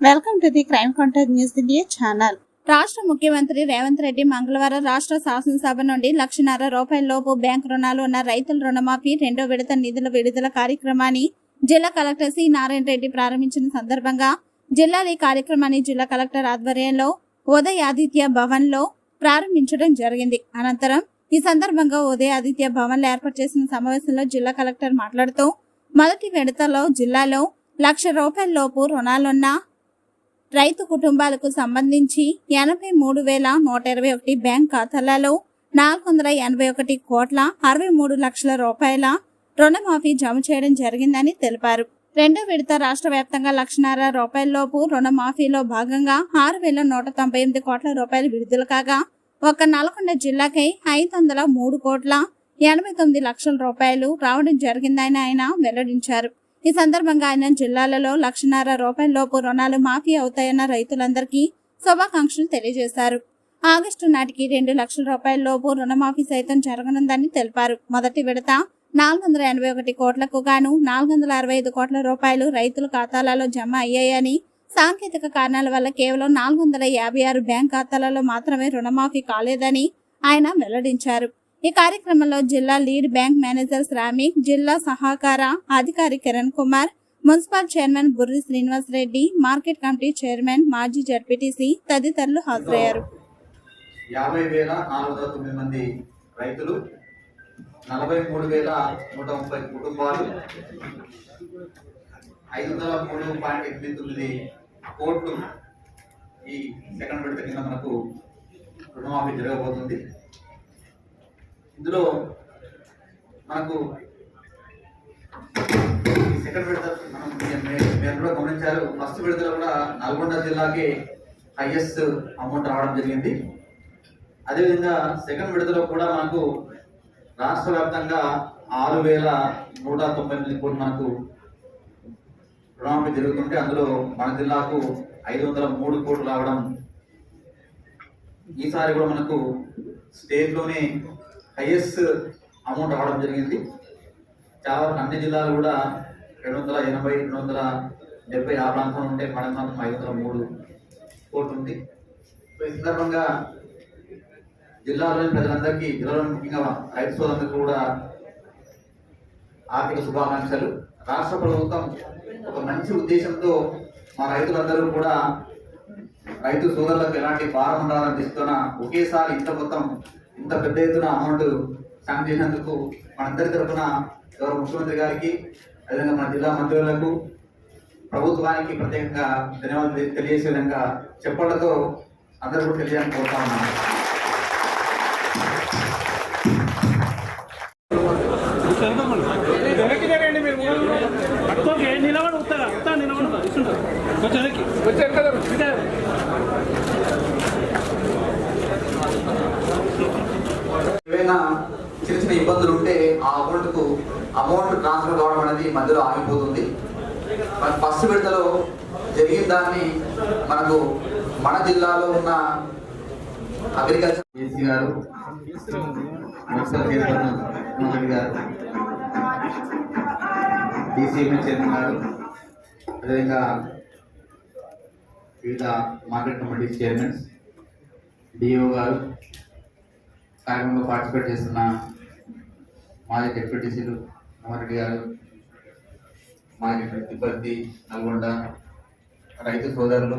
Welcome to the crime contact news India channel రాష్ట్ర ముఖ్యమంత్రి రేవంత్ రెడ్డి మంగళవారం రాష్ట్ర శాసనసభ నుండి లక్షన్నర రూపాయల లోపు బ్యాంక్ రుణాలు ఉన్న రైతుల రుణమాఫీ రెండో విడత నిధుల విడుదల కార్యక్రమాన్ని జిల్లా కలెక్టర్ సి. నారాయణ రెడ్డి ప్రారంభించిన సందర్భంగా జిల్లాలో ఈ కార్యక్రమాన్ని జిల్లా కలెక్టర్ ఆధ్వర్యంలో ఉదయ ఆదిత్య భవన్లో ప్రారంభించడం జరిగింది. అనంతరం ఈ సందర్భంగా ఉదయ ఆదిత్య భవన్లో ఏర్పాటు చేసిన సమావేశంలో జిల్లా కలెక్టర్ మాట్లాడుతూ మొదటి విడతలో జిల్లాలో లక్ష రూపాయల లోపు రుణాలున్న రైతు కుటుంబాలకు సంబంధించి ఎనభై మూడు వేల నూట ఇరవై ఒకటి బ్యాంక్ ఖాతాలలో నాలుగు వందల ఎనభై ఒకటి కోట్ల అరవై మూడు లక్షల రూపాయల రుణమాఫీ జమ చేయడం జరిగిందని తెలిపారు. రెండో విడత రాష్ట్ర వ్యాప్తంగా లక్షన్నర రూపాయలలోపు రుణమాఫీలో భాగంగా ఆరు వేల నూట తొంభై ఎనిమిది కోట్ల రూపాయలు విడుదల కాగా ఒక నల్గొండ జిల్లాకై ఐదు వందల మూడు కోట్ల ఎనభై తొమ్మిది లక్షల రూపాయలు రావడం జరిగిందని ఆయన వెల్లడించారు. ఈ సందర్భంగా ఆయన జిల్లాలలో లక్షన్నర రూపాయల లోపు రుణాలు మాఫీ అవుతాయన్న రైతులందరికీ శుభాకాంక్షలు తెలియజేశారు. ఆగస్టు నాటికి రెండు లక్షల రూపాయల లోపు రుణమాఫీ సైతం జరగనుందని తెలిపారు. మొదటి విడత నాలుగు వందల ఎనభై ఒకటి కోట్లకు గాను నాలుగు వందల అరవై ఐదు కోట్ల రూపాయలు రైతుల ఖాతాలలో జమ అయ్యాయని సాంకేతిక కారణాల వల్ల కేవలం నాలుగు వందల యాభై ఆరు బ్యాంక్ ఖాతాలలో మాత్రమే రుణమాఫీ కాలేదని ఆయన వెల్లడించారు. ఈ కార్యక్రమంలో జిల్లా లీడ్ బ్యాంక్ మేనేజర్ శ్రామిక్ జిల్లా సహకార అధికారి Kiran Kumar municipal chairman Burri Srinivas Reddy market committee chairman మాజీ జడ్పీటీసీ తదితరులు హాజరయ్యారు. యాభై వేల నాలుగు వందల తొమ్మిది మంది రైతులు నలభై మూడు వేల నూట ముప్పై కుటుంబాలు ఐదు వందల మూడు పాయింట్ ఎనిమిది తొమ్మిది కోట్లు ఈ సెకండ్ విడత కింద మనకు రుణమాఫీ జరగబోతుంది. ఇందులో మనకు సెకండ్ విడత మనం మీరు కూడా గమనించారు. ఫస్ట్ విడతలో కూడా నల్గొండ జిల్లాకి హైయెస్ట్ అమౌంట్ రావడం జరిగింది. అదేవిధంగా సెకండ్ విడతలో కూడా మనకు రాష్ట్ర వ్యాప్తంగా ఆరు వేల నూట తొంభై ఎనిమిది కోట్లు మనకు రుణమాఫీ జరుగుతుంటే అందులో మన జిల్లాకు ఐదు వందల మూడు కోట్లు రావడం ఈసారి కూడా మనకు స్టేట్లోనే హైయెస్ట్ అమౌంట్ రావడం జరిగింది. చాలా అన్ని జిల్లాలు కూడా రెండు వందల ఎనభై రెండు వందల డెబ్బై ఆ ప్రాంతం ఉంటే మన ప్రాంతం ఐదు వందల మూడు కోట్లు ఉంది. సో ఈ సందర్భంగా జిల్లాలోని ప్రజలందరికీ జిల్లాలో ముఖ్యంగా రైతు సోదరులకు కూడా ఆర్థిక శుభాకాంక్షలు. రాష్ట్ర ప్రభుత్వం ఒక మంచి ఉద్దేశంతో మా రైతులందరూ కూడా రైతు సోదరులకు ఎలాంటి భారం ఉండాలని తీసుకున్న ఒకేసారి ఇంత మొత్తం ఇంత పెద్ద ఎత్తున అమౌంట్ శాంక్షన్ చేసినందుకు మనందరి తరఫున గౌరవ ముఖ్యమంత్రి గారికి అదేవిధంగా మన జిల్లా మంత్రులకు ప్రభుత్వానికి ప్రత్యేకంగా ధన్యవాదాలు తెలియజేసే విధంగా చెప్పడంతో అందరూ కూడా తెలియాలని కోరుతా ఉన్నాను. వెనక్కి జరగండి మీరు. నిలబడి ఉత్తరా ఉత్తా నిలబడి కూర్చుంటారు ఏదైనా చిన్న చిన్న ఇబ్బందులు ఉంటే ఆ అమౌంట్కు అమౌంట్ ట్రాన్స్ఫర్ కావడం అనేది మధ్యలో ఆగిపోతుంది. మన ఫస్ట్ విడతలో జరిగిన దాన్ని మనకు మన జిల్లాలో ఉన్న అగ్రికల్చర్ గారు గారు డిసిఎంఎస్ చైర్మన్ గారు అదేవిధంగా వివిధ మార్కెట్ కమిటీ చైర్మన్స్ డిఓ గారు కార్యక్రమంలో పార్టిసిపేట్ చేస్తున్న మాజీ డిప్యూటీసీలు రెడ్డి గారు మాజీ ప్రతిపత్తి నల్గొండ రైతు సోదరులు